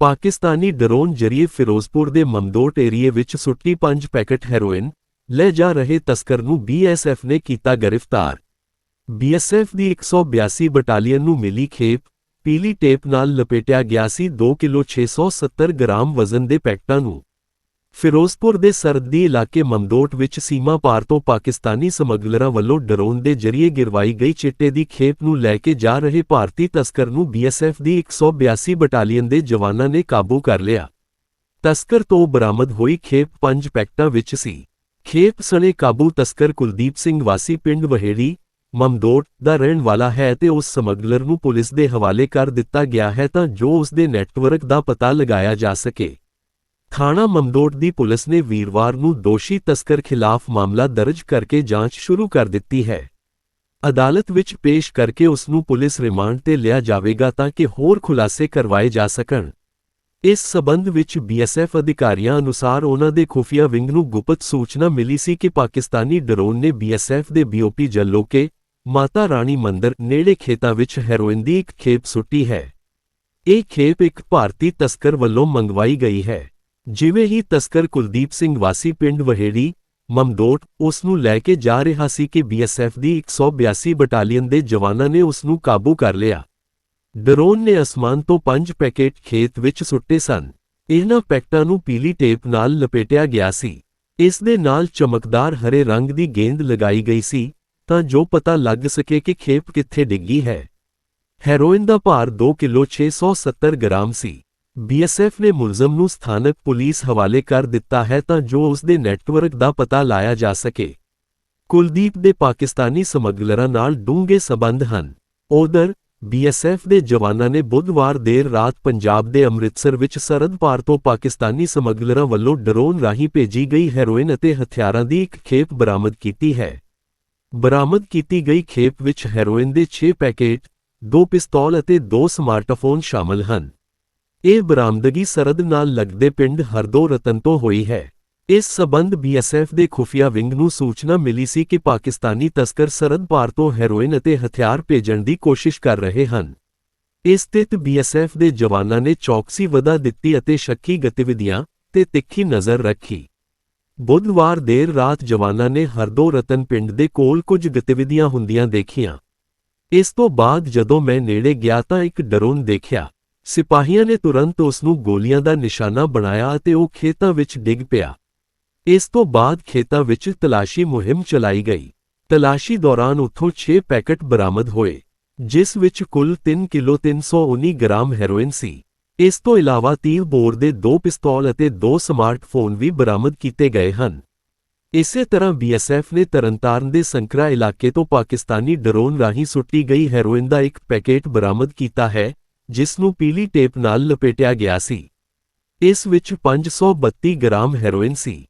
Pakistani drone ਜਰੀਏ ਫਿਰੋਜ਼ਪੁਰ ਦੇ ਮਮਦੋਟ ਏਰੀਏ ਵਿੱਚ ਸੁੱਟੀ 5 ਪੈਕੇਟ ਹੈਰੋਇਨ ਲੈ ਜਾ ਰਹੇ ਤਸਕਰ ਨੂੰ ਬੀਐਸਐਫ ਨੇ ਕੀਤਾ ਗ੍ਰਿਫਤਾਰ। ਬੀਐਸਐਫ ਦੀ 182 ਬਟਾਲੀਅਨ ਨੂੰ ਮਿਲੀ ਖੇਪ, ਪੀਲੀ ਟੇਪ ਨਾਲ ਲਪੇਟਿਆ ਗਿਆ ਸੀ 2 ਕਿਲੋ 670 ਗ੍ਰਾਮ ਵਜ਼ਨ ਦੇ ਪੈਕਟਾਂ ਨੂੰ। ਫਿਰੋਜ਼ਪੁਰ ਦੇ ਸਰਦੀ ਇਲਾਕੇ ਮਮਦੋਟ ਵਿੱਚ ਸੀਮਾ ਪਾਰ ਤੋਂ ਪਾਕਿਸਤਾਨੀ ਸਮਗਲਰਾਂ ਵੱਲੋਂ ਡਰੋਨ ਦੇ ਜ਼ਰੀਏ ਗਿਰਵਾਈ ਗਈ ਚਿੱਟੇ ਦੀ ਖੇਪ ਨੂੰ ਲੈ ਕੇ ਜਾ ਰਹੇ ਭਾਰਤੀ ਤਸਕਰ ਨੂੰ ਬੀਐਸਐਫ ਦੀ 182 ਬਟਾਲੀਅਨ ਦੇ ਜਵਾਨਾਂ ਨੇ ਕਾਬੂ ਕਰ ਲਿਆ। ਤਸਕਰ ਤੋਂ ਬਰਾਮਦ ਹੋਈ ਖੇਪ ਪੰਜ ਪੈਕਟਾਂ ਵਿੱਚ ਸੀ। ਖੇਪ ਸਣੇ ਕਾਬੂ ਤਸਕਰ ਕੁਲਦੀਪ ਸਿੰਘ ਵਾਸੀ ਪਿੰਡ ਵਹੇੜੀ, ਮਮਦੋਟ ਦਾ ਰਹਿਣ ਵਾਲਾ ਹੈ ਤੇ ਉਸ ਸਮਗਲਰ ਨੂੰ ਪੁਲਿਸ ਦੇ ਹਵਾਲੇ ਕਰ ਦਿੱਤਾ ਗਿਆ ਹੈ ਤਾਂ ਜੋ ਉਸ ਦੇ ਨੈਟਵਰਕ ਦਾ ਪਤਾ ਲਗਾਇਆ ਜਾ ਸਕੇ। ਥਾਣਾ ਮਮਦੋਟ ਦੀ ਪੁਲਿਸ ਨੇ ਵੀਰਵਾਰ ਨੂੰ ਦੋਸ਼ੀ ਤਸਕਰ ਖਿਲਾਫ ਮਾਮਲਾ ਦਰਜ ਕਰਕੇ ਜਾਂਚ ਸ਼ੁਰੂ ਕਰ ਦਿੱਤੀ ਹੈ। ਅਦਾਲਤ ਵਿੱਚ ਪੇਸ਼ ਕਰਕੇ ਉਸ ਨੂੰ ਪੁਲਿਸ ਰਿਮਾਂਡ ਤੇ ਲਿਆ ਜਾਵੇਗਾ ਤਾਂ ਕਿ ਹੋਰ ਖੁਲਾਸੇ ਕਰਵਾਏ ਜਾ ਸਕਣ। ਇਸ ਸਬੰਧ ਵਿੱਚ ਬੀਐਸਐਫ ਅਧਿਕਾਰੀਆਂ ਅਨੁਸਾਰ ਉਹਨਾਂ ਦੇ ਖੁਫੀਆ ਵਿੰਗ ਨੂੰ ਗੁਪਤ ਸੂਚਨਾ ਮਿਲੀ ਸੀ ਕਿ ਪਾਕਿਸਤਾਨੀ ਡਰੋਨ ਨੇ ਬੀਐਸਐਫ ਦੇ ਬੀਓਪੀ ਜੱਲੋਕੇ ਮਾਤਾ ਰਾਣੀ ਮੰਦਰ ਨੇੜੇ ਖੇਤਾਂ ਵਿੱਚ ਹੈਰੋਇਨ ਦੀ ਇੱਕ ਖੇਪ ਸੁੱਟੀ ਹੈ। ਇਹ ਖੇਪ ਇੱਕ ਭਾਰਤੀ ਤਸਕਰ ਵੱਲੋਂ ਮੰਗਵਾਈ ਗਈ ਹੈ। ਜਿਵੇਂ ਹੀ ਤਸਕਰ ਕੁਲਦੀਪ ਸਿੰਘ ਵਾਸੀ ਪਿੰਡ ਵਹੇੜੀ, ਮਮਦੋਟ ਉਸ ਨੂੰ ਲੈ ਕੇ ਜਾ ਰਿਹਾ ਸੀ ਕਿ ਬੀਐਸਐਫ ਦੀ 182 ਬਟਾਲੀਅਨ ਦੇ ਜਵਾਨਾਂ ਨੇ ਉਸ ਨੂੰ ਕਾਬੂ ਕਰ ਲਿਆ। ਡਰੋਨ ਨੇ ਅਸਮਾਨ ਤੋਂ ਪੰਜ ਪੈਕੇਟ ਖੇਤ ਵਿੱਚ ਸੁੱਟੇ ਸਨ। ਇਹਨਾਂ ਪੈਕਟਾਂ ਨੂੰ ਪੀਲੀ ਟੇਪ ਨਾਲ ਲਪੇਟਿਆ ਗਿਆ ਸੀ। ਇਸ ਦੇ ਨਾਲ ਚਮਕਦਾਰ ਹਰੇ ਰੰਗ ਦੀ ਗੇਂਦ ਲਗਾਈ ਗਈ ਸੀ, ਤਾਂ ਜੋ ਪਤਾ ਲੱਗ ਸਕੇ ਕਿ ਖੇਪ ਕਿੱਥੇ ਡਿੱਗੀ ਹੈ। ਹੈਰੋਇਨ ਦਾ ਭਾਰ 2 ਕਿਲੋ 670 ਗ੍ਰਾਮ ਸੀ। ਬੀਐਸਐਫ ਨੇ ਮੁਲਜ਼ਮ ਨੂੰ ਸਥਾਨਕ ਪੁਲਿਸ ਹਵਾਲੇ ਕਰ ਦਿੱਤਾ ਹੈ ਤਾਂ ਜੋ ਉਸ ਦੇ ਨੈਟਵਰਕ ਦਾ ਪਤਾ ਲਾਇਆ ਜਾ ਸਕੇ। ਕੁਲਦੀਪ ਦੇ ਪਾਕਿਸਤਾਨੀ ਸਮਗਲਰਾਂ ਨਾਲ ਡੂੰਘੇ ਸਬੰਧ ਹਨ। ਉਧਰ ਬੀਐਸਐਫ ਦੇ ਜਵਾਨਾਂ ਨੇ ਬੁੱਧਵਾਰ ਦੇਰ ਰਾਤ ਪੰਜਾਬ ਦੇ ਅੰਮ੍ਰਿਤਸਰ ਵਿੱਚ ਸਰਹੱਦ ਪਾਰ ਤੋਂ ਪਾਕਿਸਤਾਨੀ ਸਮਗਲਰਾਂ ਵੱਲੋਂ ਡਰੋਨ ਰਾਹੀਂ ਭੇਜੀ ਗਈ ਹੈਰੋਇਨ ਅਤੇ ਹਥਿਆਰਾਂ ਦੀ ਇੱਕ ਖੇਪ ਬਰਾਮਦ ਕੀਤੀ ਹੈ। ਬਰਾਮਦ ਕੀਤੀ ਗਈ ਖੇਪ ਵਿੱਚ ਹੈਰੋਇਨ ਦੇ 6 ਪੈਕੇਟ, ਦੋ ਪਿਸਤੌਲ ਅਤੇ ਦੋ ਸਮਾਰਟਫੋਨ ਸ਼ਾਮਲ ਹਨ। ਇਹ ਬਰਾਮਦਗੀ ਸਰਦ ਨਾਲ ਲੱਗਦੇ ਪਿੰਡ ਹਰਦੋ ਰਤਨ ਤੋਂ ਹੋਈ ਹੈ। ਇਸ ਸਬੰਧ ਬੀਐਸਐਫ ਦੇ ਖੁਫੀਆ ਵਿੰਗ ਨੂੰ ਸੂਚਨਾ ਮਿਲੀ ਸੀ ਕਿ ਪਾਕਿਸਤਾਨੀ ਤਸਕਰ ਸਰਦ ਪਾਰ ਤੋਂ ਹੈਰੋਇਨ ਅਤੇ ਹਥਿਆਰ ਭੇਜਣ ਦੀ ਕੋਸ਼ਿਸ਼ ਕਰ ਰਹੇ ਹਨ। ਇਸ ਸਥਿਤ ਬੀਐਸਐਫ ਦੇ ਜਵਾਨਾਂ ਨੇ ਚੌਕਸੀ ਵਧਾ ਦਿੱਤੀ ਅਤੇ ਸ਼ੱਕੀ ਗਤੀਵਿਧੀਆਂ ਤੇ ਤਿੱਖੀ ਨਜ਼ਰ ਰੱਖੀ। ਬੁੱਧਵਾਰ ਦੇਰ ਰਾਤ ਜਵਾਨਾਂ ਨੇ ਹਰਦੋ ਰਤਨ ਪਿੰਡ ਦੇ ਕੋਲ ਕੁਝ ਗਤੀਵਿਧੀਆਂ ਹੁੰਦੀਆਂ ਦੇਖੀਆਂ। ਇਸ ਤੋਂ ਬਾਅਦ ਜਦੋਂ ਮੈਂ ਨੇੜੇ ਗਿਆ ਤਾਂ ਇੱਕ ਡਰੋਨ ਦੇਖਿਆ। ਸਿਪਾਹੀਆਂ ਨੇ ਤੁਰੰਤ ਉਸ ਨੂੰ ਗੋਲੀਆਂ ਦਾ ਨਿਸ਼ਾਨਾ ਬਣਾਇਆ ਅਤੇ ਉਹ ਖੇਤਾਂ ਵਿੱਚ ਡਿੱਗ ਪਿਆ। ਇਸ ਤੋਂ ਬਾਅਦ ਖੇਤਾਂ ਵਿੱਚ ਤਲਾਸ਼ੀ ਮੁਹਿੰਮ ਚਲਾਈ ਗਈ। ਤਲਾਸ਼ੀ ਦੌਰਾਨ ਉੱਥੋਂ 6 ਪੈਕੇਟ ਬਰਾਮਦ ਹੋਏ, ਜਿਸ ਵਿੱਚ ਕੁੱਲ 3 ਕਿਲੋ 319 ਗ੍ਰਾਮ ਹੈਰੋਇਨ ਸੀ। ਇਸ ਤੋਂ ਇਲਾਵਾ 30 ਬੋਰ ਦੇ ਦੋ ਪਿਸਤੌਲ ਅਤੇ ਦੋ ਸਮਾਰਟਫੋਨ ਵੀ ਬਰਾਮਦ ਕੀਤੇ ਗਏ ਹਨ। ਇਸੇ ਤਰ੍ਹਾਂ ਬੀਐਸਐਫ ਨੇ ਤਰਨਤਾਰਨ ਦੇ ਸੰਕਰਾ ਇਲਾਕੇ ਤੋਂ ਪਾਕਿਸਤਾਨੀ ਡਰੋਨ ਰਾਹੀਂ ਸੁੱਟੀ ਗਈ ਹੈਰੋਇਨ ਦਾ ਇੱਕ ਪੈਕੇਟ ਬਰਾਮਦ ਕੀਤਾ ਹੈ ਜਿਸ ਨੂੰ ਪੀਲੀ ਟੇਪ ਨਾਲ ਲਪੇਟਿਆ ਗਿਆ ਸੀ। ਇਸ ਵਿੱਚ 532 ਗ੍ਰਾਮ ਹੈਰੋਇਨ ਸੀ।